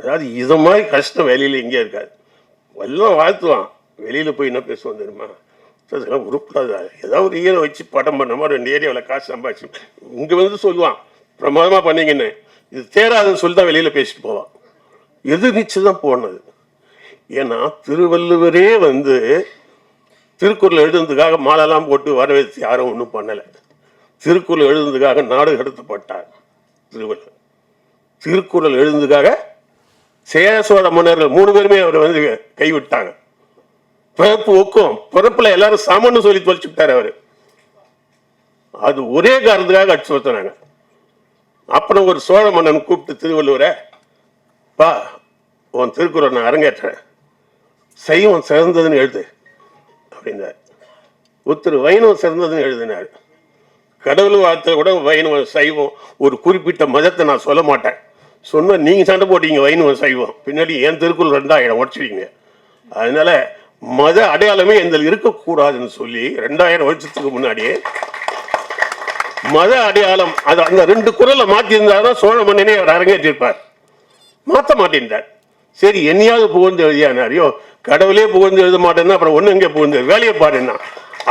அதாவது இது மாதிரி கஷ்டம் வெளியில் எங்கேயும் இருக்காது. எல்லாம் வாழ்த்துவான் வெளியில் போய் என்ன பேசுவோம் தெரியுமா? அதெல்லாம் உருப்படாது ஏதாவது ஒரு ஈரை வச்சு படம் பண்ண மாதிரி ரெண்டு ஏரியாவில் காசு சம்பாதிச்சு இங்கே வந்து சொல்லுவான். பிரமாதமாக பண்ணீங்கன்னு. இது தேராதுன்னு சொல்லி தான் வெளியில் பேசிட்டு போவான் எதிர்நீச்சு தான் போனது. ஏன்னா திருவள்ளுவரே வந்து திருக்குறள் எழுதுனதுக்காக மாலெல்லாம் போட்டு வரவேற்று யாரும் ஒன்றும் பண்ணலை. திருக்குறள் எழுதுனதுக்காக நாடு கடத்தப்பட்டார் திருவள்ளுவர். திருக்குறள் எழுதுனதுக்காக சேர சோழ மன்னர்கள் மூணு பேருமே அவரை வந்து கைவிட்டாங்க. பிறப்பு ஒக்கும் பிறப்புல எல்லாரும் சமன்னு சொல்லி தொலைச்சு விட்டாரு அவர். அது ஒரே காரணத்துக்காக அடிச்சு வச்சுனாங்க அப்புறம் ஒரு சோழ மன்னன் கூப்பிட்டு திருவள்ளுவரை பா உன் திருக்குறள் நான் அரங்கேற்றேன் சைவம் சிறந்ததுன்னு எழுது அப்படின்னார். ஒருத்தர் வைணவம் சிறந்ததுன்னு எழுதினார். கடவுள் வார்த்தை கூட வைணவம் சைவம் ஒரு குறிப்பிட்ட மதத்தை நான் சொல்ல மாட்டேன். சொன்ன நீங்க சண்டை போட்டீங்க வைணவம் சைவம். பின்னாடி என் திருக்குறள் ரெண்டாயிரம் உடச்சிருக்கீங்க. அதனால மத அடையாளமே எந்த இருக்கக்கூடாதுன்னு சொல்லி ரெண்டாயிரம் வருஷத்துக்கு முன்னாடியே மத அடையாளம் அது அந்த ரெண்டு குரலை மாற்றியிருந்தாதான் சோழ மன்னனே அவர் அரங்கேற்றிருப்பார். மாற்ற மாட்டேன்றார். சரி என்னையாவது புகழ்ந்து எழுதியானார். ஐயோ கடவுளே புகழ்ந்து எழுத மாட்டேன்னா அப்புறம் ஒன்று எங்கே புகழ்ந்து வேலையை பாருன்னா.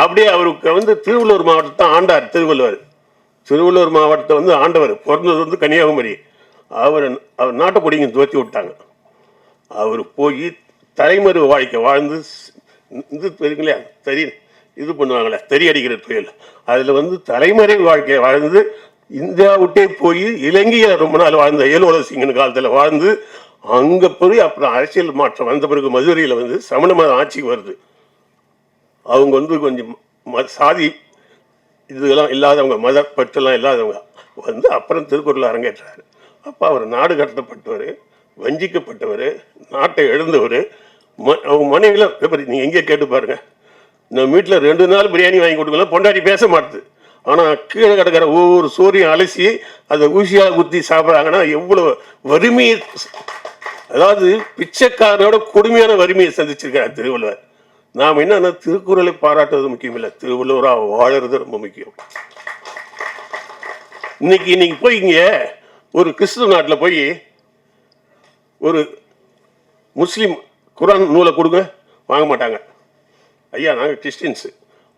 அப்படியே அவருக்கு வந்து திருவள்ளூர் மாவட்டத்தை ஆண்டார் திருவள்ளுவர். திருவள்ளூர் மாவட்டத்தை வந்து ஆண்டவர் பிறந்தது வந்து கன்னியாகுமரி. அவர் அவர் நாட்டை துவத்தி விட்டாங்க. அவர் போய் தலைமறு வாழ்க்கை வாழ்ந்து இது தெரியுங்களா தறி இது பண்ணுவாங்களே தறி அடிக்கிற புயல் அதில் வந்து தலைமறை வாழ்க்கையை வாழ்ந்து இந்தியா விட்டே போய் இலங்கையில் ரொம்ப நாள் வாழ்ந்த ஏலோல சிங்கன் காலத்தில் வாழ்ந்து அங்கே போய் அப்புறம் அரசியல் மாற்றம் வந்த பிறகு மதுரையில் வந்து சமண மத ஆட்சிக்கு வருது. அவங்க வந்து கொஞ்சம் ம- சாதி இதெல்லாம் இல்லாதவங்க மத பற்றெல்லாம் இல்லாதவங்க வந்து அப்புறம் திருக்குறள் அரங்கேற்றாரு. அப்போ அவர் நாடு கடத்தப்பட்டவர் வஞ்சிக்கப்பட்டவர் நாட்டை எழுந்தவர். ம அவங்க மனைவிலாம் நீங்கள் எங்கேயே கேட்டு பாருங்க. நம்ம வீட்டில் ரெண்டு நாள் பிரியாணி வாங்கி கொடுக்கலாம் பொண்டாட்டி பேச மாட்டுது. ஆனால் கீழே கிடக்கிற ஒவ்வொரு சோறையும் அலசி அதை ஊசியாக குத்தி சாப்பிட்றாங்கன்னா எவ்வளோ வறுமையை அதாவது பிச்சைக்காரனோட கொடுமையான வறுமையை சந்திச்சிருக்கார் திருவள்ளுவர். நாம் என்னன்னா திருக்குறளை பாராட்டுறது முக்கியம் இல்லை திருவள்ளுவராக வாழறது ரொம்ப முக்கியம். இன்னைக்கு இன்னைக்கு போய் இங்கே ஒரு கிறிஸ்துவ நாட்டில் போய் ஒரு முஸ்லீம் குரான் நூலை கொடுங்க வாங்க மாட்டாங்க. ஐயா நாங்கள் கிறிஸ்டின்ஸு.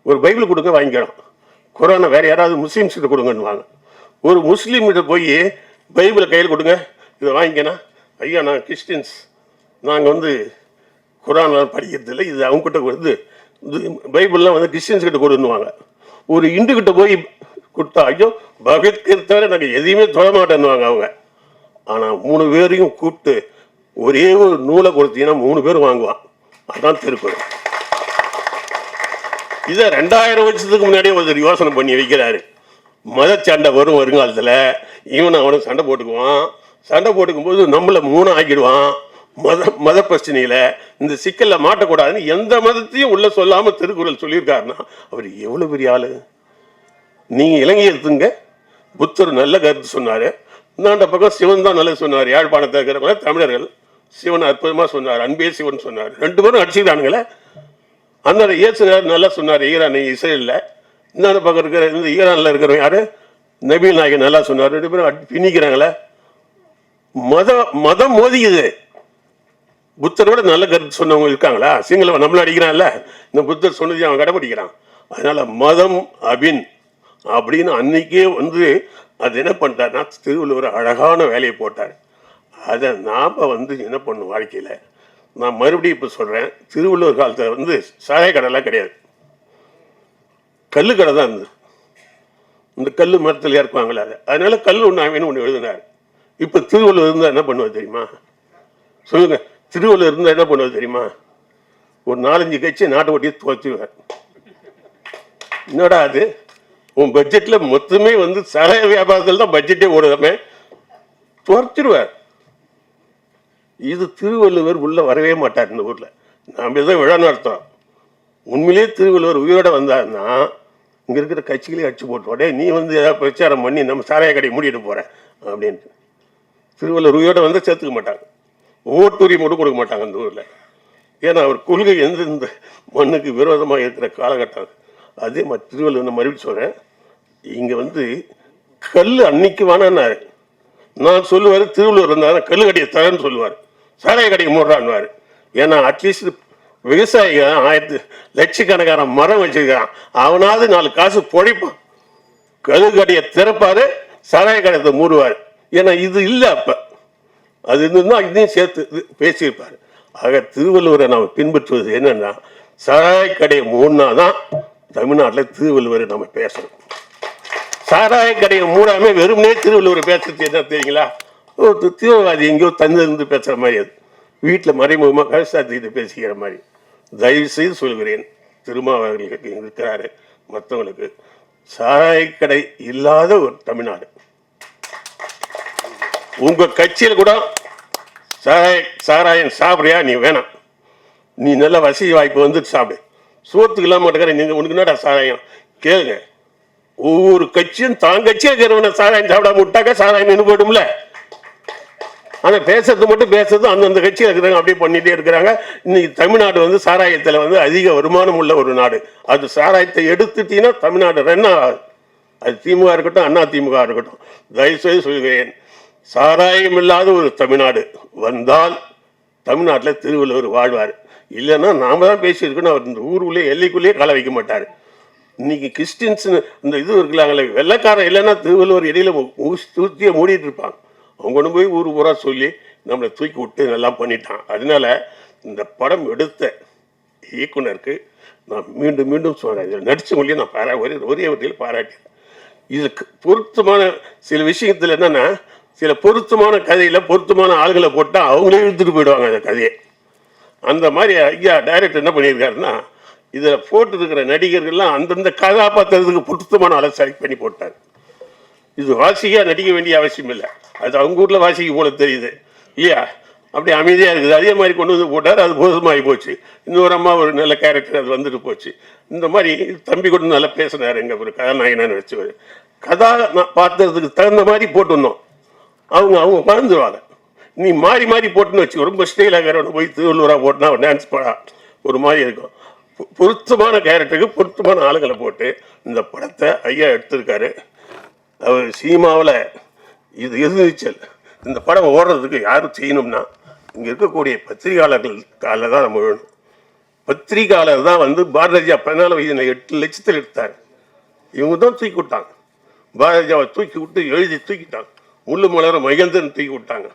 ஒரு பைபிள் கொடுங்க வாங்கிக்கிறோம். குரானை வேறு யாராவது முஸ்லீம்ஸ்கிட்ட கொடுங்கன்னு வாங்க ஒரு முஸ்லீம்கிட்ட போய் பைபிளை கையில் கொடுங்க இதை வாங்கிக்கனா ஐயா நாங்கள் கிறிஸ்டின்ஸ். நாங்கள் வந்து குரான்லாம் படிக்கிறதில்ல இது அவங்ககிட்ட வந்து இது பைபிள்லாம் வந்து கிறிஸ்டின்ஸ் கிட்ட கொடுன்னுவாங்க. ஒரு இந்துக்கிட்ட போய் கொடுத்தா ஐயோ பகவத்கீதை தவிர நாங்கள் எதையுமே தொட மாட்டேன்னுவாங்க அவங்க. ஆனால் மூணு பேரையும் கூப்பிட்டு ஒரே ஒரு நூலை கொடுத்தீங்கன்னா மூணு பேர் வாங்குவான். அதான் திருக்குறள். இதை ரெண்டாயிரம் வருஷத்துக்கு முன்னாடியே ஒருத்தர் யோசனை பண்ணி வைக்கிறாரு. மத சண்டை வரும் வருங்காலத்தில் இவன் அவனும் சண்டை போட்டுக்குவான். சண்டை போட்டுக்கும் போது நம்மளை மூணு ஆக்கிடுவான். மத மத பிரச்சனையில் இந்த சிக்கலில் மாட்டக்கூடாதுன்னு எந்த மதத்தையும் உள்ளே சொல்லாமல் திருக்குறள் சொல்லியிருக்காருன்னா அவர் எவ்வளோ பெரிய ஆள்? நீங்கள் இலங்கை எடுத்துங்க. புத்தர் நல்ல கருத்து சொன்னார். இந்தாண்ட பக்கம் சிவன் தான் நல்லது சொன்னார். யாழ்ப்பாணத்தில் இருக்கிறவங்கள தமிழர்கள் சிவன் அற்புதமாக சொன்னார். அன்பே சிவன் சொன்னார். ரெண்டு பேரும் அடிச்சுக்கிறானுங்களே. அந்த இயேசுனார் நல்லா சொன்னார். ஈரான் இஸ்ரேலில். இந்தாண்ட பக்கம் இருக்கிற இந்த ஈரானில் இருக்கிறவங்க யார்? நபீல் நாயகன் நல்லா சொன்னார். ரெண்டு பேரும் அடி- பின்னிக்கிறாங்களே. மதம் மதம் மோதிக்குது. புத்தரோட நல்ல கருத்து சொன்னவங்க இருக்காங்களா? சிங்களவன் நம்மள அடிக்கிறான்ல. இந்த புத்தர் சொன்னதையும் அவன் கடைபிடிக்கிறான். அதனால மதம் அபின். அப்படின்னு அன்னைக்கே வந்து அது என்ன பண்ணிட்டாருன்னா திருவள்ளுவர் அழகான வேலையை போட்டார். அதை நாம் வந்து என்ன பண்ணும் வாழ்க்கையில்? நான் மறுபடியும் இப்போ சொல்கிறேன் திருவள்ளுவர் காலத்தில் வந்து சாய கடைலாம் கிடையாது. கல் கடை தான் இருந்தது. இந்த கல் மரத்தில் இறக்குவாங்களே அது. அதனால கல் ஒன்று அவன் ஒன்று எழுதினார். இப்போ திருவள்ளுவர் இருந்தால் என்ன பண்ணுவது தெரியுமா? சொல்லுங்கள் திருவள்ளுவர் இருந்தால் என்ன பண்ணுவது தெரியுமா? ஒரு நாலஞ்சு கட்சி நாட்டை ஓட்டியை துவச்சுவார் என்னடா அது? உன் பட்ஜெட்டில் மொத்தமே வந்து சகாய வியாபாரத்தில் தான் பட்ஜெட்டே ஓடுதாமே. துவச்சிருவார் இது திருவள்ளுவர் உள்ள வரவே மாட்டார் இந்த ஊரில். நாம் எதோ விழா நடத்துகிறோம் உண்மையிலேயே திருவள்ளுவர் உயிரோட வந்தாருன்னா இங்கே இருக்கிற கட்சிகளே அடிச்சு போட்டு உடனே நீ வந்து ஏதாவது பிரச்சாரம் பண்ணி நம்ம சாராய கடையை மூடிட்டு போகிறேன் அப்படின்ட்டு. திருவள்ளுவர் உயிரோட வந்து சேர்த்துக்க மாட்டாங்க. ஓட்டுரிமை கூட கொடுக்க மாட்டாங்க அந்த ஊரில். ஏன்னா அவர் கொள்கை எந்த இந்த மண்ணுக்கு விரோதமாக இருக்கிற காலகட்டம் அதே. மாதிரி திருவள்ளுவர் மறுபடியும் சொல்கிறேன் இங்கே வந்து கல் அன்னைக்கு வேணான்னாரு. நான் சொல்லுவார் திருவள்ளுவர் இருந்தாலும் கடையை தரேன்னு சொல்லுவார். சாராய கடையை மூடுறான்னுவார். ஏன்னா அட்லீஸ்ட் விவசாயிகள் ஆயிரத்து லட்சக்கணக்கான மரம் வச்சிருக்கிறான். அவனாவது நாலு காசு பொழைப்பான். கழுகடையை திறப்பாரு சாராய கடையத்தை மூடுவார். ஏன்னா இது இல்லை அப்போ. அது இருந்திருந்தா இதையும் சேர்த்து இது பேசியிருப்பார். ஆக திருவள்ளுவரை நாம் பின்பற்றுவது என்னென்னா சாராய கடையை மூடினாதான் தமிழ்நாட்டில் திருவள்ளுவரை நம்ம பேசணும். சாராய கடையை மூடாம வெறுமனே திருவள்ளுவர் பேசுறது என்ன தெரியுங்களா? ஓ தீவிரவாதி எங்கேயோ தந்திருந்து பேசுகிற மாதிரி அது. வீட்டில் மறைமுகமாக கருசாத்திட்டு பேசிக்கிற மாதிரி. தயவு செய்து சொல்கிறேன் திருமாவர்களுக்கு இருக்கிறாரு மற்றவங்களுக்கு சாராயக்கடை இல்லாத ஒரு தமிழ்நாடு. உங்கள் கட்சியில் கூட சாராய சாராயம் சாப்பிட்றியா? நீ வேணாம். நீ நல்ல வசதி வாய்ப்பு வந்துட்டு சாப்பிடு. சோத்துக்கு இல்லாமல் மாட்டேங்கிற நீங்கள் உனக்கு என்னடா சாராயம்? கேளுங்க. ஒவ்வொரு கட்சியும் தான் கட்சியா இருக்கிறவன சாராயம் சாப்பிடாம விட்டாக்க சாராயம் நின்று போயிடும்ல. ஆனா பேசுறது மட்டும் பேசுறது அந்தந்த கட்சியில் இருக்கிறாங்க அப்படியே பண்ணிட்டே இருக்கிறாங்க. இன்னைக்கு தமிழ்நாடு வந்து சாராயத்துல வந்து அதிக வருமானம் உள்ள ஒரு நாடு. அது சாராயத்தை எடுத்துட்டீங்கன்னா தமிழ்நாடு ரன் ஆகாது. அது திமுக இருக்கட்டும் அண்ணா திமுக இருக்கட்டும். தயவுசெய்து சொல்கிறேன் சாராயம் இல்லாத ஒரு தமிழ்நாடு வந்தால் தமிழ்நாட்டில் திருவள்ளுவர் வாழ்வார். இல்லைன்னா நாம தான் பேசியிருக்கணும் அவர் இந்த ஊருக்குள்ளே எல்லைக்குள்ளேயே கால வைக்க மாட்டார். இன்னைக்கு கிறிஸ்டின்ஸ்னு இந்த இது இருக்கலாங்களே வெள்ளைக்காரன் இல்லைன்னா திருவள்ளுவர் இடையில தூத்தியை மூடிட்டு இருப்பாங்க அவங்க கொண்டு போய் ஊர் ஊரா சொல்லி நம்மளை தூக்கி விட்டு நல்லா பண்ணிட்டான். அதனால இந்த படம் எடுத்த இயக்குனருக்கு நான் மீண்டும் மீண்டும் சொல்கிறேன் இதில் நடிச்சவங்களையும் நான் பாரா ஒரே ஒரே வகையில் பாராட்டினேன் இதுக்கு பொருத்தமான சில விஷயத்தில் என்னென்னா சில பொருத்தமான கதையில் பொருத்தமான ஆளுகளை போட்டால் அவங்களே இழுத்துட்டு போயிடுவாங்க அந்த கதையை. அந்த மாதிரி ஐயா டைரக்டர் என்ன பண்ணியிருக்காருன்னா இதில் போட்டிருக்கிற நடிகர்கள்லாம் அந்தந்த கதாபாத்திரத்துக்கு பொருத்தமான ஆளை செலக்ட் பண்ணி போட்டார். இது வாசிக்கா நடிக்க வேண்டிய அவசியம் இல்லை. அது அவங்க ஊரில் வாசிக்க போல தெரியுது. இல்லையா? அப்படி அமைதியாக இருக்குது. அதே மாதிரி கொண்டு வந்து போட்டார். அது போதுமாகி போச்சு. இன்னொரு அம்மா ஒரு நல்ல கேரக்டர் அது வந்துட்டு போச்சு. இந்த மாதிரி தம்பி கூட நல்லா பேசினார் எங்கள் ஒரு கதாநாயகனான்னு வச்சவர் கதா நான் பார்த்ததுக்கு தகுந்த மாதிரி போட்டுருந்தோம். அவங்க அவங்க மறந்துடுவாங்க நீ மாறி மாறி போட்டுன்னு வச்சு ரொம்ப ஸ்டைலாகிறவனை போய் திருவள்ளூராக போட்டுனா டான்ஸ் போடா ஒரு மாதிரி இருக்கும். பொருத்தமான கேரக்டருக்கு பொருத்தமான ஆளுங்களை போட்டு இந்த படத்தை ஐயா எடுத்திருக்காரு. அவர் சினிமாவில் இது எதிர்நீச்சல் இந்த படம் ஓடுறதுக்கு யாரும் செய்யணும்னா இங்கே இருக்கக்கூடிய பத்திரிகையாளர்கள் காலில் தான் நம்ம வேணும். பத்திரிகையாளர் தான் வந்து பாரதியா பதினாலு வயதில் எட்டு லட்சத்தில் எடுத்தார். இவங்க தான் தூக்கி விட்டாங்க. பாரதியாவை தூக்கி விட்டு எழுதி தூக்கிட்டாங்க முள்ளு மலர மகேந்திரன் தூக்கி விட்டாங்க.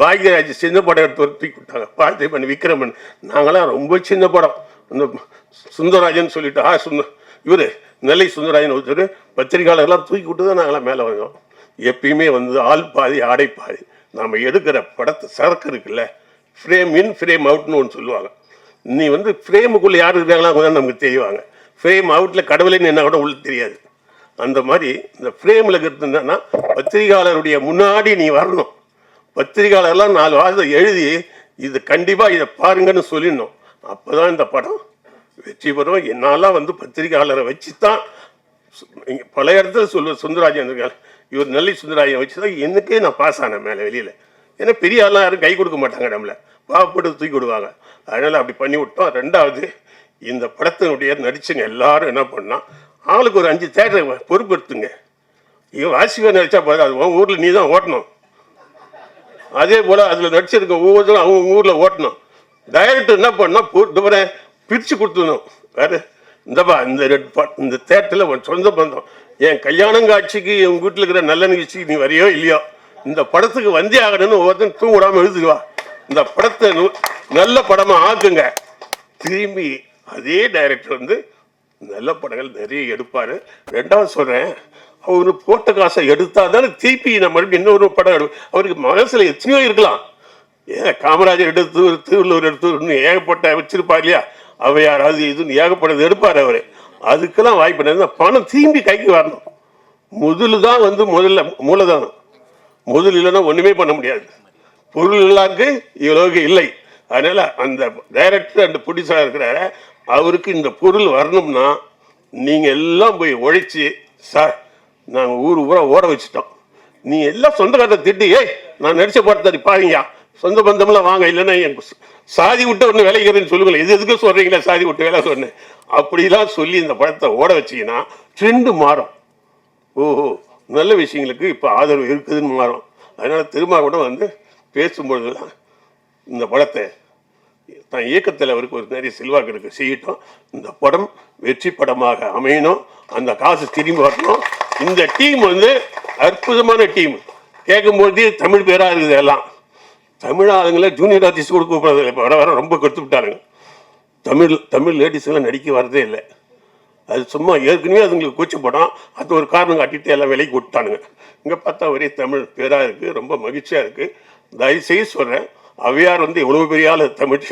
பாக்யராஜ் சின்ன படம் எடுத்தவர் தூக்கி விட்டாங்க. பார்த்திபன் விக்ரமன் நாங்களாம் ரொம்ப சின்ன படம். இந்த சுந்தரராஜன் சொல்லிட்டு ஆ சுந்தர் இவர் நெல்லை சுந்தரராஜன் ஒருத்தர் பத்திரிகையாளர்கள்லாம் தூக்கி விட்டு தான் நாங்களாம் மேலே வந்தோம். எப்பயுமே வந்து ஆள் பாதி ஆடை பாதி. நாம் எடுக்கிற படத்தை சரக்கு இருக்குல்ல ஃப்ரேம் இன் ஃப்ரேம் அவுட்னு ஒன்று சொல்லுவாங்க. நீ வந்து ஃப்ரேமுக்குள்ளே யார் இருக்காங்களா கொஞ்சம் நமக்கு தெரிவாங்க. ஃப்ரேம் அவுட்டில் கடவுளைன்னு என்ன கூட உள்ள தெரியாது. அந்த மாதிரி இந்த ஃப்ரேமில் இருக்கிறது பத்திரிகையாளருடைய முன்னாடி நீ வரணும். பத்திரிகையாளர்லாம் நாலு வாரத்தை எழுதி இது கண்டிப்பாக இதை பாருங்கன்னு சொல்லிடணும். அப்போ தான் இந்த படம் வெற்றி பெறும். என்னாலாம் வந்து பத்திரிகையாளரை வச்சு தான் சு- பல இடத்துல சொல்லு சுந்தரராஜன் இருக்கார் இவர் நெல்லை சுந்தரராஜன் வச்சு தான் எனக்கே நான் பாஸ் ஆனேன் மேலே வெளியில். ஏன்னா பெரிய ஆள்லாம் யாரும் கை கொடுக்க மாட்டாங்க நம்மள. பாவப்பட்டு தூக்கி விடுவாங்க. அதனால் அப்படி பண்ணி விட்டோம். ரெண்டாவது இந்த படத்தினுடைய நடிச்சுங்க எல்லாரும் என்ன பண்ணால் ஆளுக்கு ஒரு அஞ்சு தேட்டர் பொறுப்பெடுத்துங்க. இங்கே வாசிவா நடிச்சா பாரு அது உன் ஊரில் நீ தான் ஓட்டணும். அதே போல் அதில் நடிச்சிருக்க ஒவ்வொருத்தரும் அவங்க ஊரில் ஓட்டணும். டைரக்டர் என்ன பண்ணா போட்டு பிரித்து கொடுத்துடணும். வேறு இந்தப்பா இந்த ரெட் பாட் இந்த தேட்டரில் உன் சொந்த பந்தம். என் கல்யாணம் காட்சிக்கு உங்கள் வீட்டில் இருக்கிற நல்ல நிகழ்ச்சிக்கு நீ வரையோ இல்லையோ? இந்த படத்துக்கு வந்தே ஆகணும்னு ஒவ்வொருத்தன் தூங்கிடாமல் எழுதுக்குவா எழுதுவா இந்த படத்தை நல்ல படமாக ஆக்குங்க. திரும்பி அதே டைரக்டர் வந்து நல்ல படங்கள் நிறைய எடுப்பார். ரெண்டாவது சொல்கிறேன் அவர் போட்ட காசை எடுத்தால் தானே திருப்பி நம்ம இன்னொரு படம் எடு அவருக்கு மனசில் எத்தனையோ இருக்கலாம். ஏன் காமராஜர் எடுத்து திருவள்ளுவர் எடுத்து ஏகப்பட்ட வச்சிருப்பார் இல்லையா? அவையார் அது இதுன்னு ஏகப்பட்டது எடுப்பார் அவர். அதுக்கெல்லாம் வாய்ப்பு இல்லை. பணம் திரும்பி கைக்கு வரணும். முதல் தான் வந்து முதல்ல மூலதனம். முதல் இல்லைன்னா ஒன்றுமே பண்ண முடியாது. பொருள் இல்லாருக்கு இவ்வளவுக்கு இல்லை. அதனால் அந்த டைரக்டர் அந்த ப்ரொடியூசராக இருக்கிறார. அவருக்கு இந்த பொருள் வரணும்னா நீங்கள் எல்லாம் போய் உழைச்சி சார் நாங்கள் ஊர் ஊரை ஓட வச்சுட்டோம். நீ எல்லாம் சொந்தக்காரத்தை திட்டியே ஏய் நான் நடிச்ச படத்தை பாருங்க சொந்த பந்தமெல்லாம் வாங்க இல்லைன்னா என் சாதி விட்டு ஒன்று விளைக்கிறேன்னு சொல்லுங்களேன். இது எதுக்கு சொல்கிறீங்களா சாதி விட்டு வேலை சொன்னேன். அப்படிலாம் சொல்லி இந்த படத்தை ஓட வச்சீங்கன்னா ட்ரெண்டு மாறும். ஓஹோ நல்ல விஷயங்களுக்கு இப்போ ஆதரவு இருக்குதுன்னு மாறும். அதனால் திருமா கூட வந்து பேசும்பொழுதுலாம் இந்த படத்தை தான் இயக்கத்தில் அவருக்கு ஒரு நிறைய செல்வாக்கு இருக்கு செய்யட்டும். இந்த படம் வெற்றி படமாக அமையணும். அந்த காசு திரும்பி வரணும். இந்த டீம் வந்து அற்புதமான டீம். கேட்கும்போதே தமிழ் பேராக இருக்குது எல்லாம். தமிழ் ஆளுங்களை ஜூனியர் ஆர்டிஸ்ட் கூட கூப்பிட்றது இல்லை இப்போ வர வர ரொம்ப கொடுத்து விட்டாருங்க தமிழ் தமிழ் லேடிஸ்லாம் நடிக்க வரதே இல்லை. அது சும்மா ஏற்கனவே அதுங்களுக்கு கூச்சி போடும் அது ஒரு காரணம் காட்டிட்டு எல்லாம் விலைக்கு விட்டானுங்க. இங்கே பார்த்தா ஒரே தமிழ் பேராக இருக்குது ரொம்ப மகிழ்ச்சியாக இருக்குது தயவுசெய்து சொல்கிறேன் அவையார் வந்து இவ்வளோ பெரிய ஆள் தமிழ்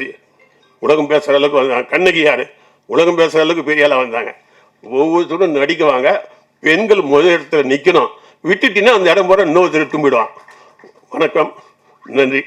உலகம் பேசுகிற அளவுக்கு வந்தாங்க கண்ணகி யார்? உலகம் பேசுகிற அளவுக்கு பெரிய ஆளாக வந்தாங்க. ஒவ்வொருத்தரும் நடிக்குவாங்க பெண்கள் முதல் இடத்துல நிற்கணும் விட்டுட்டீங்கன்னா அந்த இடம் போகிற இன்னொருத்தர் தும்பிடுவான் வணக்கம். நன்றி